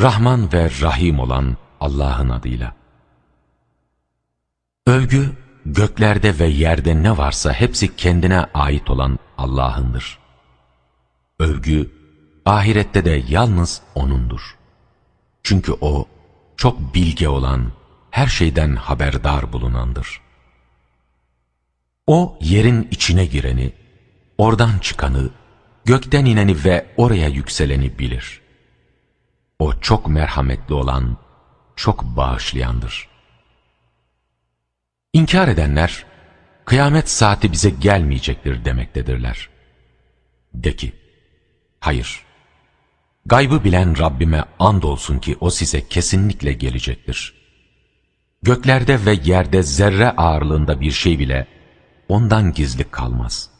Rahman ve Rahim olan Allah'ın adıyla. Övgü, göklerde ve yerde ne varsa hepsi kendine ait olan Allah'ındır. Övgü, ahirette de yalnız O'nundur. Çünkü O, çok bilge olan, her şeyden haberdar bulunandır. O, yerin içine gireni, oradan çıkanı, gökten ineni ve oraya yükseleni bilir. O çok merhametli olan, çok bağışlayandır. İnkar edenler, kıyamet saati bize gelmeyecektir demektedirler. De ki, hayır, gaybı bilen Rabbime andolsun ki o size kesinlikle gelecektir. Göklerde ve yerde zerre ağırlığında bir şey bile ondan gizli kalmaz.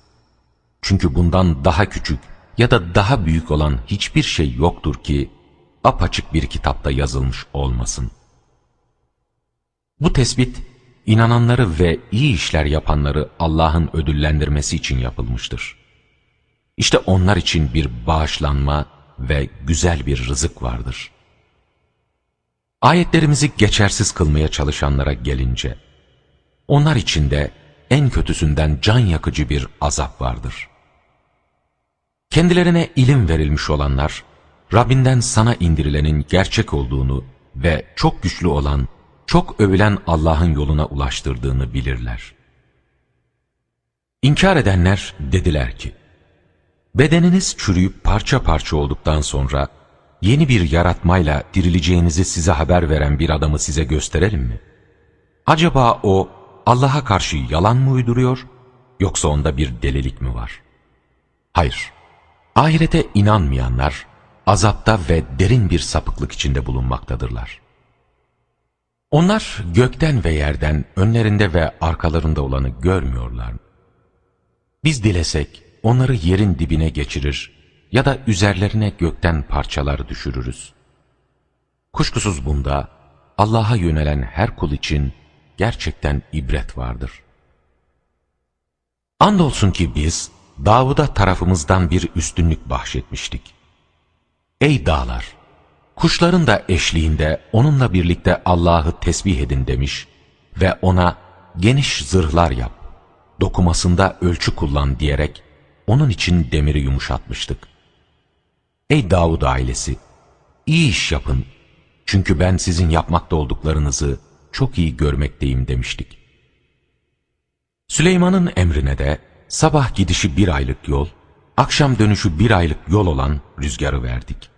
Çünkü bundan daha küçük ya da daha büyük olan hiçbir şey yoktur ki apaçık bir kitapta yazılmış olmasın. Bu tespit, inananları ve iyi işler yapanları Allah'ın ödüllendirmesi için yapılmıştır. İşte onlar için bir bağışlanma ve güzel bir rızık vardır. Ayetlerimizi geçersiz kılmaya çalışanlara gelince, onlar için de en kötüsünden can yakıcı bir azap vardır. Kendilerine ilim verilmiş olanlar, Rabbinden sana indirilenin gerçek olduğunu ve çok güçlü olan, çok övülen Allah'ın yoluna ulaştırdığını bilirler. İnkar edenler dediler ki, Bedeniniz çürüyüp parça parça olduktan sonra, yeni bir yaratmayla dirileceğinizi size haber veren bir adamı size gösterelim mi? Acaba o, Allah'a karşı yalan mı uyduruyor, yoksa onda bir delilik mi var? Hayır, ahirete inanmayanlar, azapta ve derin bir sapıklık içinde bulunmaktadırlar. Onlar gökten ve yerden önlerinde ve arkalarında olanı görmüyorlar? Biz dilesek onları yerin dibine geçirir ya da üzerlerine gökten parçalar düşürürüz. Kuşkusuz bunda Allah'a yönelen her kul için gerçekten ibret vardır. Andolsun ki biz Davud'a tarafımızdan bir üstünlük bahşetmiştik. Ey dağlar! Kuşların da eşliğinde onunla birlikte Allah'ı tesbih edin demiş ve ona geniş zırhlar yap, dokumasında ölçü kullan diyerek onun için demiri yumuşatmıştık. Ey Davud ailesi! iyi iş yapın çünkü ben sizin yapmakta olduklarınızı çok iyi görmekteyim demiştik. Süleyman'ın emrine de sabah gidişi bir aylık yol, akşam dönüşü bir aylık yol olan rüzgarı verdik.